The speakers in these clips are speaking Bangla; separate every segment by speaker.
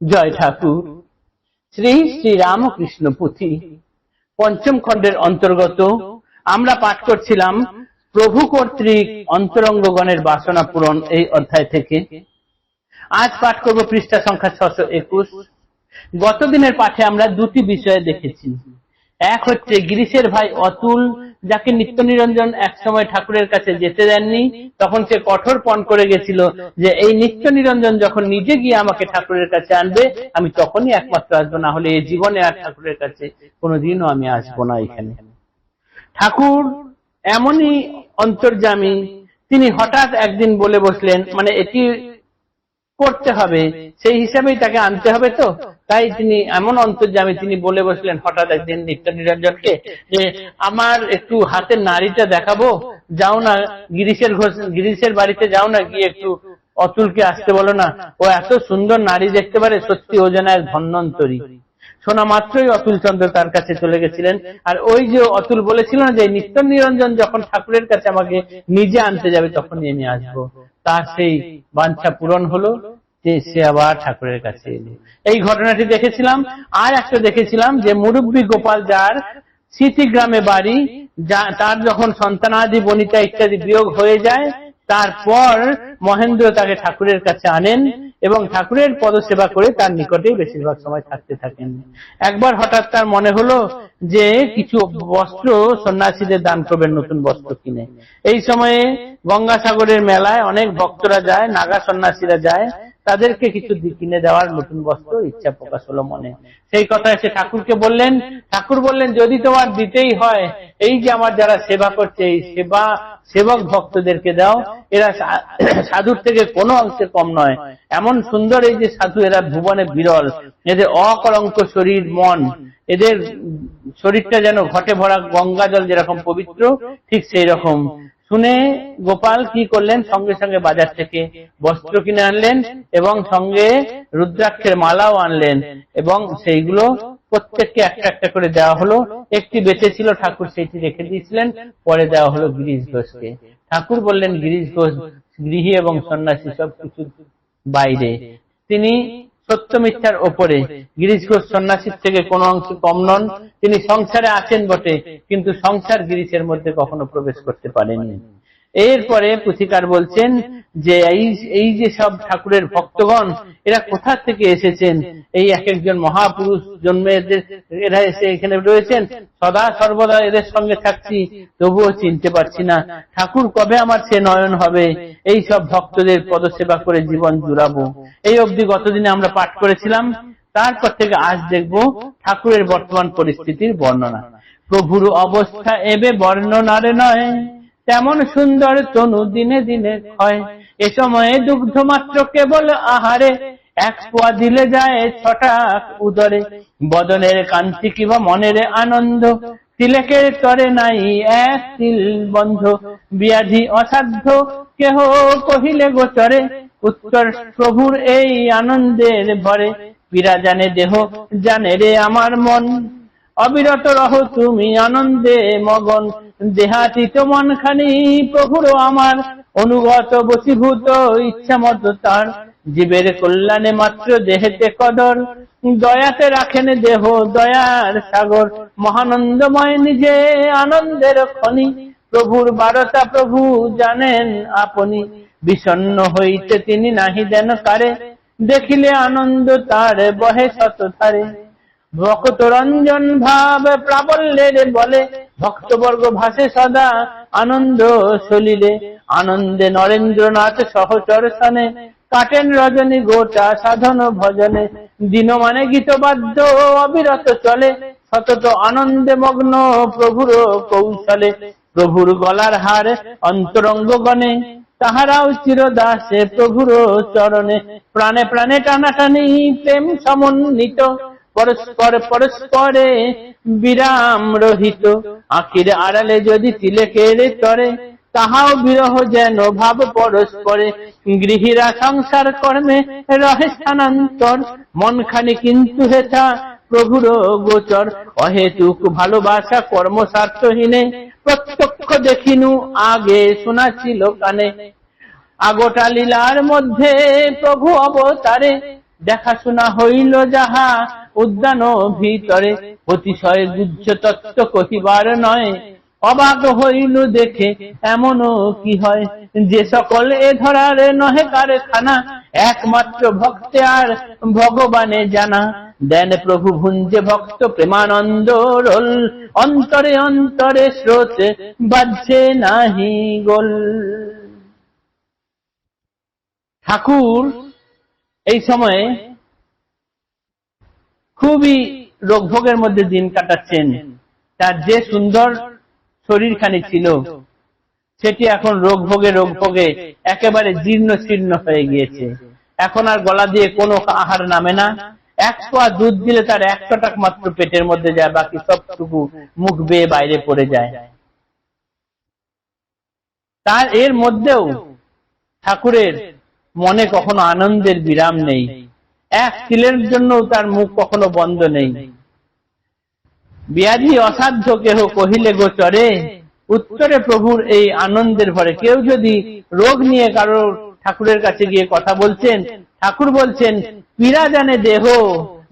Speaker 1: জয় ঠাকুর। শ্রী শ্রী রামকৃষ্ণ পুঁথি। পঞ্চম খণ্ডের অন্তর্গত আমরা পাঠ করছিলাম প্রভু কর্তৃক অন্তরঙ্গগণের বাসনা পূরণ এই অধ্যায় থেকে। আজ পাঠ করব পৃষ্ঠা সংখ্যা ছশো একুশ। গতদিনের পাঠে আমরা দুটি বিষয় দেখেছি। এক হচ্ছে গিরিশের ভাই অতুল যাকে নিত্য নিরঞ্জন এক সময় ঠাকুরের কাছে যেতে দেননি, তখন সে কঠোর পণ করে গেছিল যে এই নিত্য নিরঞ্জন যখন নিজে গিয়ে আমাকে ঠাকুরের কাছে আনবে, আমি তখনই একমাত্র আসব, না হলে এই জীবনে আর ঠাকুরের কাছে কোনোদিনও আমি আসব না এখানে। ঠাকুর এমনই অন্তর্জামী তিনি হঠাৎ একদিন বলে বসলেন মানে এটি করতে হবে। সেই হিসাবেই তাকে আনতে হবে তো। তাই তিনি এমন অন্তর্জামে তিনি বলে বসলেন, হঠাৎ একদিন নিত্য নিরঞ্জনকে যে, আমার একটু হাতের নাড়িটা দেখাবো? যাও না, গিরিশের ঘোষ, গিরিশের বাড়িতে যাও না, গিয়ে একটু অতুলকে আসতে বলো না। ও এত সুন্দর নারী দেখতে পারে, সত্যি ও যেন এক ধন্যন্তরী শোনা মাত্রই অতুল চন্দ্র তার কাছে চলে গেছিলেন। আর ওই যে অতুল বলেছিল না যে, নিত্য নিরঞ্জন যখন ঠাকুরের কাছে আমাকে নিজে আনতে যাবে, তখন নিয়ে আসব। তার সেই বাঞ্ছা পূরণ হলো সে আবার ঠাকুরের কাছে এলো। এই ঘটনাটি দেখেছিলাম। আর একটা দেখেছিলাম যে মুরব্বী গোপাল যার স্মৃতি গ্রামে বাড়ি তার যখন সন্তানাদি, বনিতা ইত্যাদি বিয়োগ হয়ে যায় তারপর মহেন্দ্র তাকে ঠাকুরের কাছে আনেন এবং ঠাকুরের পদসেবা করে তার নিকটেই বেশিরভাগ সময় থাকতে থাকেন। একবার হঠাৎ তার মনে হলো যে কিছু বস্ত্র সন্ন্যাসীদের দান করবেন, নতুন বস্ত্র কিনে। এই সময়ে গঙ্গাসাগরের মেলায় অনেক ভক্তরা যায়, নাগা সন্ন্যাসীরা যায়। তাদেরকে কিছু কিনে দেওয়ার নতুন বস্ত্র ইচ্ছা প্রকাশ হলো মনে। সেই কথা এসে ঠাকুরকে বললেন, ঠাকুর বললেন, যদি তোমার দিতেই হয়, এই যে আমার যারা সেবা করছে, এই সেবা, সেবক ভক্তদেরকে দাও। এরা সাধুর থেকে কোনো অংশে কম নয়। এমন সুন্দর এই যে সাধু, এরা ভুবনে বিরল। এদের অকলঙ্ক শরীর, মন। এদের শরীরটা যেন ঘটে ভরা গঙ্গা জল যেরকম পবিত্র, ঠিক সেই রকম। শুনে গোপাল কি করলেন? সঙ্গে সঙ্গে বাজার থেকে বস্ত্র কিনে আনলেন এবং সঙ্গে রুদ্রাক্ষের মালাও আনলেন এবং সেইগুলো প্রত্যেককে একটা একটা করে দেওয়া হলো। একটি বেঁচে ছিল, ঠাকুর সেইটি রেখে দিয়েছিলেন। পরে দেওয়া হলো গিরিশ ঘোষকে। ঠাকুর বললেন, গিরিশ ঘোষ, গৃহী এবং সন্ন্যাসী সব কিছু বাইরে। তিনি সত্য মিথ্যার ওপরে গিরিশ ঘোষ সন্ন্যাসীর থেকে কোন অংশ কম নন। তিনি সংসারে আছেন বটে, কিন্তু সংসার গিরিশের মধ্যে কখনো প্রবেশ করতে পারেননি। এরপরে পুথিকার বলছেন যে এই এই যে সব ঠাকুরের ভক্তগণ, এরা কোথা থেকে এসেছেন? এই এক একজন মহাপুরুষ জন্মে এরা এসে এখানে রয়েছেন? সদা সর্বদা এদের সঙ্গে থাকছি, তবুও চিনতে পারছি না। ঠাকুর কবে আমার সে নয়ন হবে? এই সব ভক্তদের পদসেবা করে জীবন জুড়াবো। এই অবধি গতদিনে আমরা পাঠ করেছিলাম, তারপর থেকে আজ দেখব ঠাকুরের বর্তমান পরিস্থিতির বর্ণনা। প্রভুর অবস্থা এবে বর্ণনারে নয়। তেমন সুন্দর তনু দিনে দিনে ক্ষয় এ সময়ে দুগ্ধ মাত্র কেবল আহারে। এক পোয়া দিলে যায় ছটা উদরে। বদনের কান্তি কিবা মনের আনন্দ। তিলেকের তরে নাই এক তিল বন্ধ। বিয়াধি অসাধ্য, কেহ কহিলে গোচরে। উত্তর প্রভুর এই আনন্দের ভরে। পীরা জানে দেহ, জানে রে আমার মন। অবিরত রহ তুমি আনন্দে মগন। দেহাতীত মনখানি প্রভুর আমার অনুগত বসীভূত ইচ্ছা মতো তার জীবের কল্যাণে মাত্র দেহেতে কদর, দয়াতে রাখেন দেহ, দয়ার সাগর। মহানন্দময় নিজে আনন্দের খনি, প্রভুর বারতা প্রভু জানেন আপনি। বিষণ্ণ হইতে তিনি নাহি দেন কারে, দেখিলে আনন্দ তার বহে শত ধারে ভক্ত রঞ্জন ভাব প্রাবল্যের বলে ভক্তবর্গ ভাসে সদা আনন্দ সলিলে আনন্দে নরেন্দ্রনাথ সহচর সনে কাটেন রজনী গোটা সাধন ভজনে। দিন মানে গীতবাদ্য অবিরত চলে, সতত আনন্দে মগ্ন প্রভুর কৌশলে। প্রভুর গলার হার অন্তরঙ্গ গণে তাহারাও চিরদাসে প্রভুর চরণে। প্রাণে প্রাণে টানাটানি প্রেম সমন্বিত, পরস্পর পরস্পরে বিরাম রহিত। আখির আড়ালে যদি তিলেকের তরে তাহাও বিরহ যেন ভাব পরস্পরে। গৃহীরা সংসার কর্মে রহে স্থানান্তর মনখানি কিন্তু হেথা প্রভুর গোচর। অহেতুক ভালোবাসা কর্ম স্বার্থহীনে প্রত্যক্ষ দেখিনু আগে শোনা ছিল কানে। আগোটা লীলার মধ্যে প্রভু অবতারে, দেখাশোনা হইল যাহা উদ্যান ভিতরে অতিশয় গুজ্জ তত্ত্ব কহিবার নয়। অবাক হইল দেখে এমনও কি হয়? যে সকল এ ধরার নহে কারখানা, একমাত্র ভক্তে আর ভগবানে জানা। দেন প্রভু ভুঞ্জে ভক্ত প্রেমানন্দ রোল, অন্তরে অন্তরে স্রোত বাজছে নাহি গোল। ঠাকুর, এই সময়ে খুবই রোগভোগের মধ্যে দিন কাটাচ্ছেন। তার যে সুন্দর শরীরখানি ছিল, সেটি এখন রোগ ভোগে রোগ ভোগে একেবারে জীর্ণ শীর্ণ হয়ে গিয়েছে। এখন আর গলা দিয়ে কোনো আহার নামে না। এক পোয়া দুধ দিলে তার একশো টাকা মাত্র পেটের মধ্যে যায়, বাকি সবটুকু মুখ বেয়ে বাইরে পড়ে যায়। তার এর মধ্যেও ঠাকুরের মনে কখনো আনন্দের বিরাম নেই। এক তিলের জন্য তার মুখ কখনো বন্ধ নেই। বিয়াধি অসাধ্য কেহ কহিলে গোচরে উত্তরে প্রভুর এই আনন্দের ভরে কেউ যদি রোগ নিয়ে কারও ঠাকুরের কাছে গিয়ে কথা বলছেন, ঠাকুর বলছেন, পীড়া জানে দেহ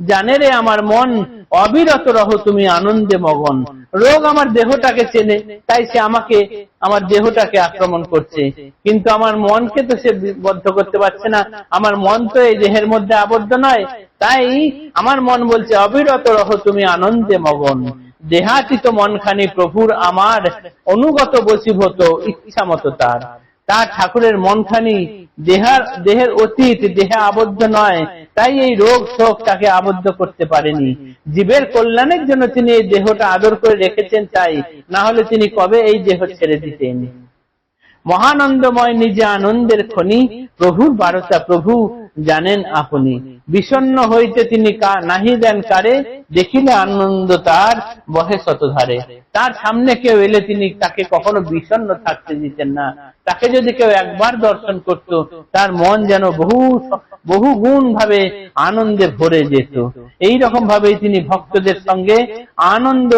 Speaker 1: জানে রে আমার মন, অবিরত রহ তুমি আনন্দে মগন। রোগ আমার দেহটাকে চেনে, তাই সে আমাকে, আমার দেহটাকে আক্রমণ করছে। কিন্তু আমার মনকে তো সে বদ্ধ করতে পারছে না। আমার মন তো এই দেহের মধ্যে আবদ্ধ নয়। তাই আমার মন বলছে, অবিরত রহ তুমি আনন্দে মগন। দেহাতীত মনখানি প্রভুর আমার অনুগত বসীভূত ইচ্ছা মতো তার। তার ঠাকুরের মনখানি দেহার, দেহের অতীত, দেহে আবদ্ধ নয়। তাই এই রোগ শোক তাকে আবদ্ধ করতে পারেনি। জীবের কল্যাণের জন্য তিনি এই দেহটা আদর করে রেখেছেন তাই, না হলে তিনি কবে এই দেহ ছেড়ে দিতেন। মহানন্দময় নিজে আনন্দের খনি, প্রভুর বারতা, প্রভু জানেন আপনি। বিষণ্ন হইতে তিনি নাহি দেন কারে, দেখিলে আনন্দ তার বহে শতধারে। তার সামনে কেউ এলে তিনি তাকে কখনো বিষণ্ন থাকতে দিতেন না। তাকে যদি কেউ একবার দর্শন করত, তার মন যেন বহু বহু গুণ ভাবে আনন্দে ভরে যেত। এই রকম ভাবেই তিনি ভক্তদের সঙ্গে আনন্দ,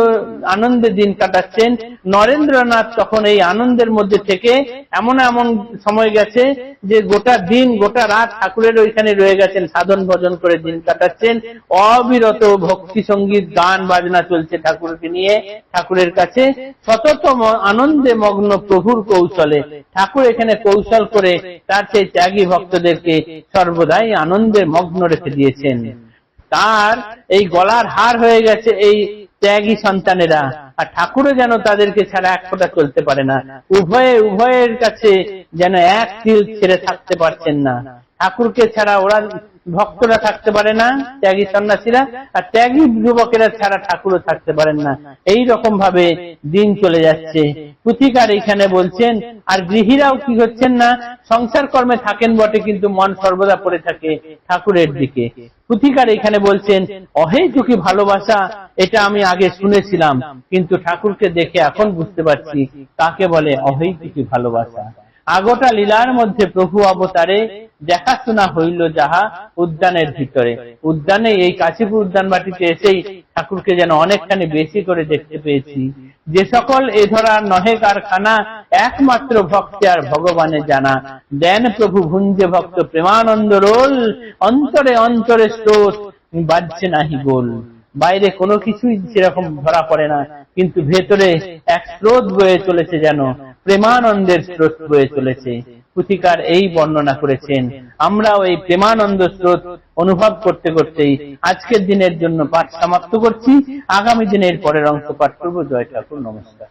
Speaker 1: আনন্দে দিন কাটাচ্ছেন। নরেন্দ্রনাথ তখন এই আনন্দের মধ্যে থেকে এমন এমন সময় গেছে যে গোটা দিন, গোটা রাত ঠাকুরের ওইখানে রয়ে গেছেন, সাধন ভজন করে দিন কাটাচ্ছেন। অবিরত ভক্তি সংগীত, গান, বাজনা চলছে ঠাকুরকে নিয়ে, ঠাকুরের কাছে। সতত আনন্দে মগ্ন প্রভুর কৌশলে। ঠাকুর এখানে কৌশল করে তার সেই ত্যাগী ভক্তদেরকে সর্বদাই আনন্দে মগ্ন রেখে দিয়েছেন। তার এই গলার হার হয়ে গেছে এই ত্যাগী সন্তানেরা। আর ঠাকুরও যেন তাদেরকে ছাড়া এক ফোটা চলতে পারে না। উভয়ে, উভয়ের কাছে যেন এক তিল ছেড়ে থাকতে পারছেন না। ঠাকুরকে ছাড়া ওরা ভক্তরা থাকতে পারে না, ত্যাগী সন্ন্যাসীরা, আর ত্যাগী যুবকেরা ছাড়া ঠাকুরও থাকতে পারেন না। এই রকম ভাবে দিন চলে যাচ্ছে। পুথিকার এখানে বলছেন, আর গৃহীরাও কি হচ্ছেন না? সংসার কর্মে থাকেন বটে, কিন্তু মন সর্বদা পড়ে থাকে ঠাকুরের দিকে। পুথিকার এখানে বলছেন অহেতুকি ভালোবাসা, এটা আমি আগে শুনেছিলাম, কিন্তু ঠাকুরকে দেখে এখন বুঝতে পারছি, কাকে বলে অহেতুকি ভালোবাসা? আগোটা লীলার মধ্যে প্রভু অবতারে দেখাশোনা হইল যাহা উদ্যানের ভিতরে। উদ্যানে এই কাশীপুর উদ্যান বাটিতে এসেই ঠাকুরকে যেন অনেকখানি বেশি করে দেখতে পেয়েছি। যে সকল এ ধরার নহে কারখানা, একমাত্র ভক্তি আর ভগবানে জানা। দেন প্রভু ভুঞ্জে ভক্ত প্রেমানন্দ রোল, অন্তরে অন্তরে স্রোত, বাজছে নাহি গোল। বাইরে কোনো কিছুই সেরকম ধরা পড়ে না, কিন্তু ভেতরে এক স্রোত বয়ে চলেছে যেন। প্রেমানন্দের স্রোত বয়ে চলেছে। পুথিকার এই বর্ণনা করেছেন, আমরাও এই প্রেমানন্দ স্রোত অনুভব করতে করতেই আজকের দিনের জন্য পাঠ সমাপ্ত করছি। আগামী দিনের পরের অংশ পাঠ করব। জয় ঠাকুর, নমস্কার।